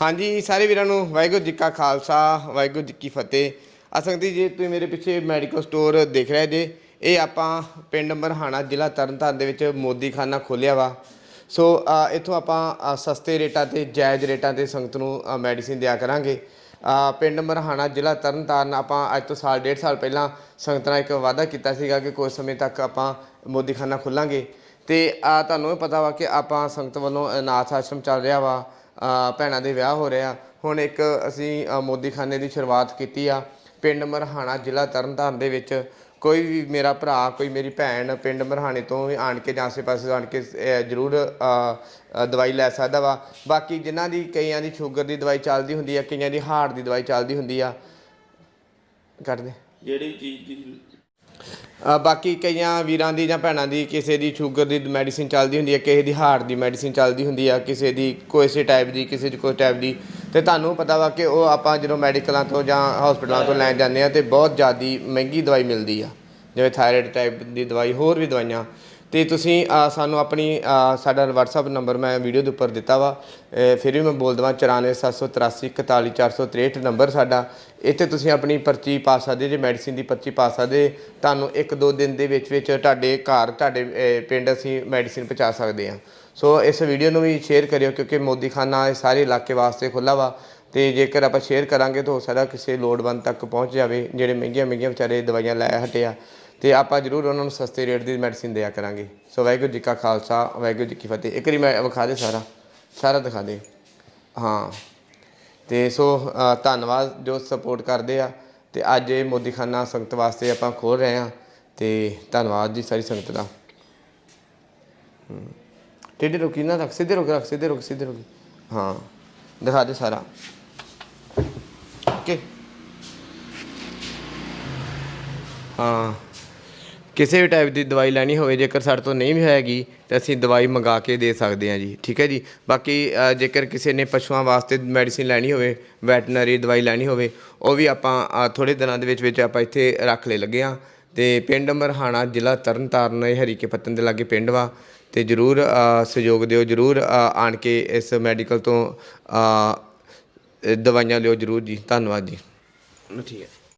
ਹਾਂਜੀ, ਸਾਰੇ ਵੀਰਾਂ ਨੂੰ ਵਾਹਿਗੁਰੂ ਜੀ ਕਾ ਖਾਲਸਾ, ਵਾਹਿਗੁਰੂ ਜੀ ਕੀ ਫਤਿਹ। ਅਸੰਗਤੀ ਜੀ ਤੁਸੀਂ ਮੇਰੇ ਪਿੱਛੇ ਮੈਡੀਕਲ ਸਟੋਰ ਦੇਖ ਰਹੇ ਜੇ, ਇਹ ਆਪਾਂ ਪਿੰਡ ਮਰਹਾਣਾ ਜ਼ਿਲ੍ਹਾ ਤਰਨਤਾਰਨ ਦੇ ਵਿੱਚ ਮੋਦੀ ਖਾਨਾ ਖੋਲਿਆ ਵਾ। ਸੋ ਇੱਥੋਂ ਆਪਾਂ ਸਸਤੇ ਰੇਟਾਂ ਤੇ, ਜਾਇਜ਼ ਰੇਟਾਂ ਤੇ ਸੰਗਤ ਨੂੰ ਮੈਡੀਸਿਨ ਦਿਆ ਕਰਾਂਗੇ। ਪਿੰਡ ਮਰਹਾਣਾ ਜ਼ਿਲ੍ਹਾ ਤਰਨਤਾਰਨ ਆਪਾਂ ਅੱਜ ਤੋਂ ਸਾਲ, ਡੇਢ ਸਾਲ ਪਹਿਲਾਂ ਸੰਗਤ ਨਾਲ ਇੱਕ ਵਾਅਦਾ ਕੀਤਾ ਸੀਗਾ ਕਿ ਕੁਝ ਸਮੇਂ ਤੱਕ ਆਪਾਂ ਮੋਦੀ ਖਾਨਾ ਖੋਲਾਂਗੇ। ਤੇ ਆ ਤੁਹਾਨੂੰ ਇਹ ਪਤਾ ਵਾ ਕਿ ਆਪਾਂ ਸੰਗਤ ਵੱਲੋਂ ਅਨਾਥ ਆਸ਼ਰਮ ਚੱਲ ਰਿਹਾ ਵਾ। ਭੈਣਾਂ ਦੇ ਵਿਆਹ ਹੋ ਰਿਹਾ ਹੁਣ ਇੱਕ ਅਸੀਂ ਅ, ਮੋਦੀ ਖਾਨੇ ਦੀ ਸ਼ੁਰੂਆਤ ਕੀਤੀ ਆ। ਪਿੰਡ ਮਰਹਾਣਾ ਜ਼ਿਲ੍ਹਾ ਤਰਨਤਾਰਨ ਦੇ ਵਿੱਚ ਕੋਈ ਵੀ ਮੇਰਾ ਭਰਾ ਕੋਈ ਮੇਰੀ ਭੈਣ ਪਿੰਡ ਮਰਹਾਣੇ ਤੋਂ ਆਣ ਕੇ ਜਾਂ ਆਸੇ ਪਾਸੇ ਆਣ ਕੇ ਜ਼ਰੂਰ ਦਵਾਈ ਲੈ ਸਕਦਾ ਵਾ। ਬਾਕੀ ਜਿਨ੍ਹਾਂ ਦੀ ਕਈਆਂ ਦੀ ਸ਼ੂਗਰ ਦੀ ਦਵਾਈ ਚੱਲਦੀ ਹੁੰਦੀ ਆ ਕਈਆਂ ਦੀ ਹਾਰਟ ਦੀ ਦਵਾਈ ਚੱਲਦੀ ਹੁੰਦੀ ਆ। ਕਰਦੇ। ਜਿਹੜੀ ਚੀਜ਼ ਦੀ ਬਾਕੀ ਕਈਆਂ ਵੀਰਾਂ ਦੀ ਜਾਂ ਭੈਣਾਂ ਦੀ ਕਿਸੇ ਦੀ ਸ਼ੂਗਰ ਦੀ ਮੈਡੀਸਿਨ ਚੱਲਦੀ ਹੁੰਦੀ ਹੈ, ਕਿਸੇ ਦੀ ਹਾਰਟ ਦੀ ਮੈਡੀਸਿਨ ਚੱਲਦੀ ਹੁੰਦੀ ਆ, ਕਿਸੇ ਦੀ ਕੋਈ ਟਾਈਪ ਦੀ, ਕਿਸੇ ਦੀ ਕੋਈ ਟਾਈਪ ਦੀ। ਤੇ ਤੁਹਾਨੂੰ ਪਤਾ ਵਾ ਕਿ ਉਹ ਆਪਾਂ ਜਦੋਂ ਮੈਡੀਕਲਾਂ ਤੋਂ ਜਾਂ ਹਸਪੀਟਲਾਂ ਤੋਂ ਲੈਣ ਜਾਂਦੇ ਆ ਤੇ ਬਹੁਤ ਜ਼ਿਆਦੀ ਮਹਿੰਗੀ ਦਵਾਈ ਮਿਲਦੀ ਆ। ਜਿਵੇਂ ਥਾਇਰਾਇਡ ਟਾਈਪ ਦੀ ਦਵਾਈ, ਹੋਰ ਵੀ ਦਵਾਈਆਂ। ਤੇ ਤੁਸੀਂ ਅ, ਸਾਨੂੰ ਆਪਣੀ ਅ, ਸਾਡਾ WhatsApp ਨੰਬਰ ਮੈਂ ਵੀਡੀਓ ਦੇ ਉੱਪਰ ਦਿੱਤਾ ਵਾ। ਅ, ਫਿਰ ਵੀ ਮੈਂ ਬੋਲ ਦਵਾਂ 94783 41443 ਨੰਬਰ ਸਾਡਾ। ਇੱਥੇ ਤੁਸੀਂ ਆਪਣੀ ਪਰਚੀ ਪਾ ਸਕਦੇ ਜੇ ਮੈਡੀਸਿਨ ਦੀ ਪਰਚੀ ਪਾ ਸਕਦੇ ਤੁਹਾਨੂੰ ਇੱਕ ਦੋ ਦਿਨ ਦੇ ਵਿੱਚ ਵਿੱਚ ਤੁਹਾਡੇ ਘਰ ਤੁਹਾਡੇ ਅ, ਪਿੰਡ ਅਸੀਂ ਮੈਡੀਸਿਨ ਪਹੁੰਚਾ ਸਕਦੇ ਹਾਂ। ਸੋ ਇਸ ਵੀਡੀਓ ਨੂੰ ਵੀ ਸ਼ੇਅਰ ਕਰਿਓ ਕਿਉਂਕਿ ਮੋਦੀਖਾਨਾ ਇਹ ਸਾਰੇ ਇਲਾਕੇ ਵਾਸਤੇ ਖੁੱਲਾ ਵਾ। ਤੇ ਜੇਕਰ ਆਪਾਂ ਸ਼ੇਅਰ ਕਰਾਂਗੇ ਤਾਂ ਹੋ ਸਕਦਾ ਕਿਸੇ ਲੋੜਵੰਦ ਤੱਕ ਪਹੁੰਚ ਜਾਵੇ ਜਿਹੜੇ ਮਹਿੰਗੀਆਂ ਮਹਿੰਗੀਆਂ ਵਿਚਾਰੇ ਦਵਾਈਆਂ ਲੈ ਹਟਿਆ ਤੇ ਆਪਾਂ ਜ਼ਰੂਰ ਉਹਨਾਂ ਨੂੰ ਸਸਤੇ ਰੇਟ ਦੀ ਮੈਡੀਸਿਨ ਦਿਆ ਕਰਾਂਗੇ। ਸੋ ਵਾਹਿਗੁਰੂ ਜੀ ਕਾ ਖਾਲਸਾ, ਵਾਹਿਗੁਰੂ ਜੀ ਕੀ ਫਤਿਹ। ਇੱਕ ਵਾਰੀ ਮੈਂ ਵਿਖਾ ਦੇ ਸਾਰਾ। ਸਾਰਾ ਦਿਖਾ ਦੇ। ਹਾਂ। ਤੇ ਸੋ ਧੰਨਵਾਦ ਜੋ ਸਪੋਰਟ ਕਰਦੇ ਆ। ਤੇ ਅੱਜ ਇਹ ਮੋਦੀਖਾਨਾ ਸੰਗਤ ਵਾਸਤੇ ਆਪਾਂ ਖੋਲ ਰਹੇ ਆ ਤੇ ਧੰਨਵਾਦ ਜੀ ਸਾਰੀ ਸੰਗਤ ਦਾ। ਹਮ। ਰੁਕੀ ਨਾ, ਰੱਖ, ਸਿੱਧੇ ਰੁਕ, ਰੱਖ, ਸਿੱਧੇ ਰੁਕ ਸਿੱਧੇ ਰੁਕ। ਹਾਂ। ਦਿਖਾ ਦੇ ਸਾਰਾ। ਓਕੇ। ਹਾਂ। ਕਿਸੇ ਵੀ ਟਾਈਪ ਦੀ ਦਵਾਈ ਲੈਣੀ ਹੋਵੇ, ਜੇਕਰ ਸਾਡੇ ਤੋਂ ਨਹੀਂ ਵੀ ਹੈਗੀ, ਤਾਂ ਅਸੀਂ ਦਵਾਈ ਮੰਗਾ ਕੇ ਦੇ ਸਕਦੇ ਹਾਂ ਜੀ, ਠੀਕ ਹੈ ਜੀ? ਬਾਕੀ ਜੇਕਰ ਕਿਸੇ ਨੇ ਪਸ਼ੂਆਂ ਵਾਸਤੇ ਮੈਡੀਸਿਨ ਲੈਣੀ ਹੋਵੇ ਵੈਟਨਰੀ ਦਵਾਈ ਲੈਣੀ ਹੋਵੇ, ਉਹ ਵੀ ਆਪਾਂ ਥੋੜੇ ਦਿਨਾਂ ਦੇ ਵਿੱਚ ਵਿੱਚ ਆਪਾਂ ਇੱਥੇ ਰੱਖ ਲੈ ਲੱਗੇ ਹਾਂ। ਤੇ ਪਿੰਡ ਮਰਹਾਣਾ ਜ਼ਿਲ੍ਹਾ ਤਰਨਤਾਰਨ ਇਹ ਹਰੀਕੇ ਪੱਤਨ ਦੇ ਲਾਗੇ ਪਿੰਡ ਵਾ। ਤੇ ਜਰੂਰ ਸਹਿਯੋਗ ਦਿਓ, ਜਰੂਰ ਆਣ ਕੇ ਇਸ ਮੈਡੀਕਲ ਤੋਂ ਦਵਾਈਆਂ ਲਿਓ ਜਰੂਰ ਜੀ। ਧੰਨਵਾਦ ਜੀ। ਠੀਕ ਹੈ।